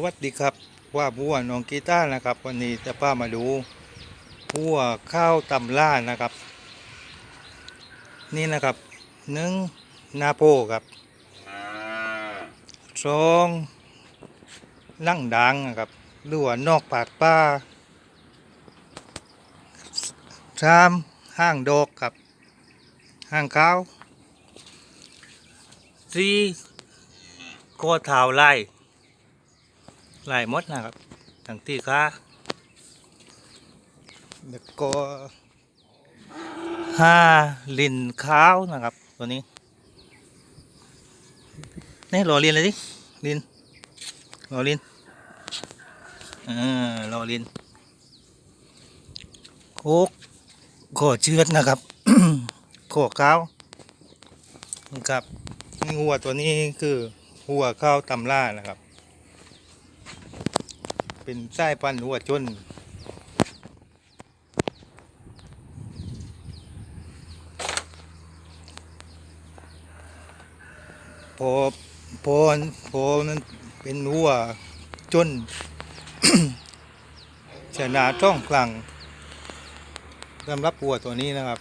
สวัสดีครับว่าบัวน้องกีตาร์นะครับ วันนี้จะพามาดูบัวข้าวตำล่านะครับ นี่นะครับหนึ่งนาโปครับสองนั่งดังนะครับหรือว่านอกปากป้าสามห้างดอกครับ ห้างข้าวสี่โคอเท้าไล่ ลายมดนะครับทั้งที่ค้าแล้วก็ห้าลินขาวนะครับ ตัวนี้นี่รอลินเลยดิลินรอลินเออรอลินโคกขอเชือดนะครับขอขาวนะครับนี่หัวตัวนี้คือหัวข้าวตำล่านะครับ เป็นไส้พันธุ์หัวจนพอพอพอนั้นเป็นหัวจนชนะช่องกลางสำหรับวัวตัวนี้นะครับ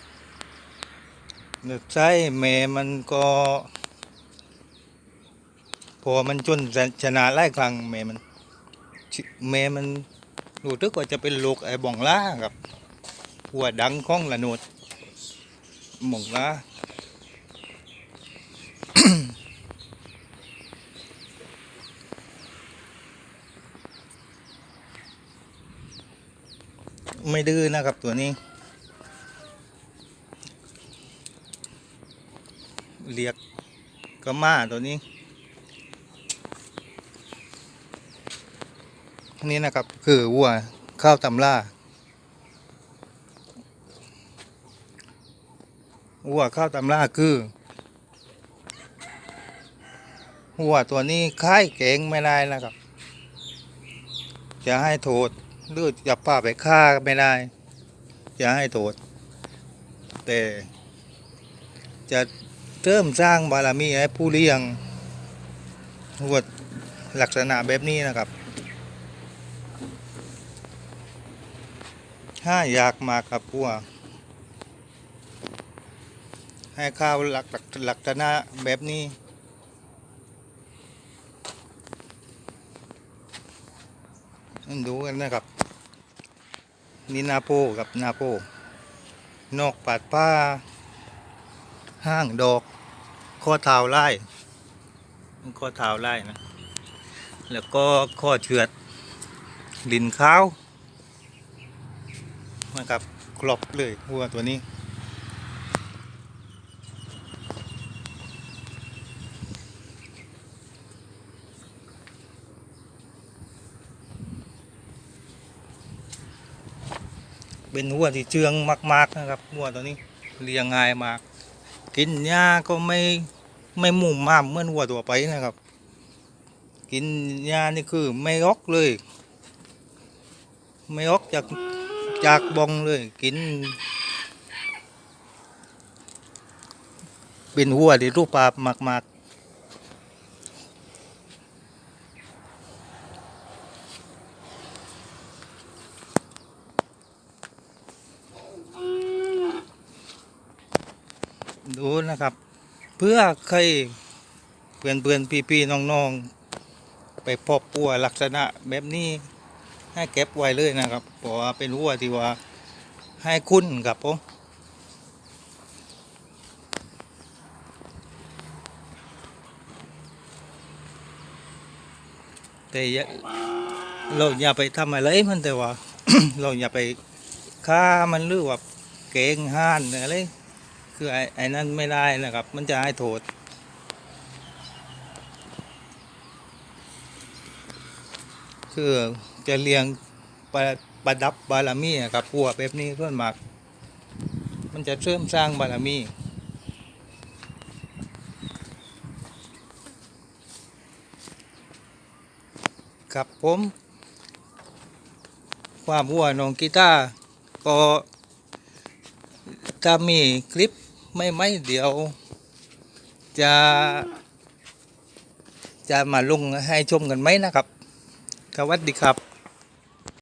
เนื้อไส้แม่มันก็พอมันจนชนะไล่กลางแม่มัน แม่มันรู้ตึกว่าจะเป็นลูกไอ้บ่องล้าครับหัวดังข้องละโนดบ่องล้าไม่ดื้อนะครับตัวนี้ เรียกก็มาตัวนี้ นี่นะครับ คือวัวข้าวตำล่าวัวข้าวตำล่าคือวัวตัวนี้ค่ายเก่งไม่ได้นะครับ จะให้โทษหรือจะพาไปฆ่าไม่ได้ จะให้โทษ แต่จะเริ่มสร้างบารมีให้ผู้เลี้ยงวัวลักษณะแบบนี้นะครับ ถ้าอยากมากับพวให้ข้าวหลักหลักหลักษณะแบบนี้ ดูกันนะครับ นี่นาโปกับนาโป นอกปาดป้า ห้างดอกข้อเท้าไล่ข้อเท้าไล่นะ แล้วก็ข้อเฉือดลินข้าว นะครับกรอบเลยวัวตัวนี้ เป็นวัวที่เชื่องมาก ๆนะครับวัวตัวนี้เลี้ยงง่ายมาก กินหญ้าก็ไม่ไม่มุ่มมามเหมื่อนวัวตัวไปนะครับ กินหญ้านี่คือไม่ออกเลย ไม่ออกจาก จากบองเลยกิน เป็นหัวที่รูปปลามากมากๆดูนะครับ เพื่อใครเพื่อนเพื่อนพี่พี่ๆน้องๆไปพบปัวลักษณะแบบนี้ ให้เก็บไว้เลยนะครับเพราะว่าเป็นหัวที่ว่าให้คุณครับผมแต่เราอย่าไปทำอะไรมันแต่ว่า เราอย่าไปฆ่ามันหรือว่าเกงห้านอะไรคือไอ้ไอ้นั้นไม่ได้นะครับ มันจะให้โทษคือ จะเลี้ยงประประดับบารมีอะครับพัวแบบนี้ส่วนมาก มันจะเสริมสร้างบารมีครับผมความวัวน้องกีตาร์ก็ถ้ามีคลิปไม่ไม่เดี๋ยว จะ จะมาลงให้ชมกันไหมนะครับ สวัสดีครับ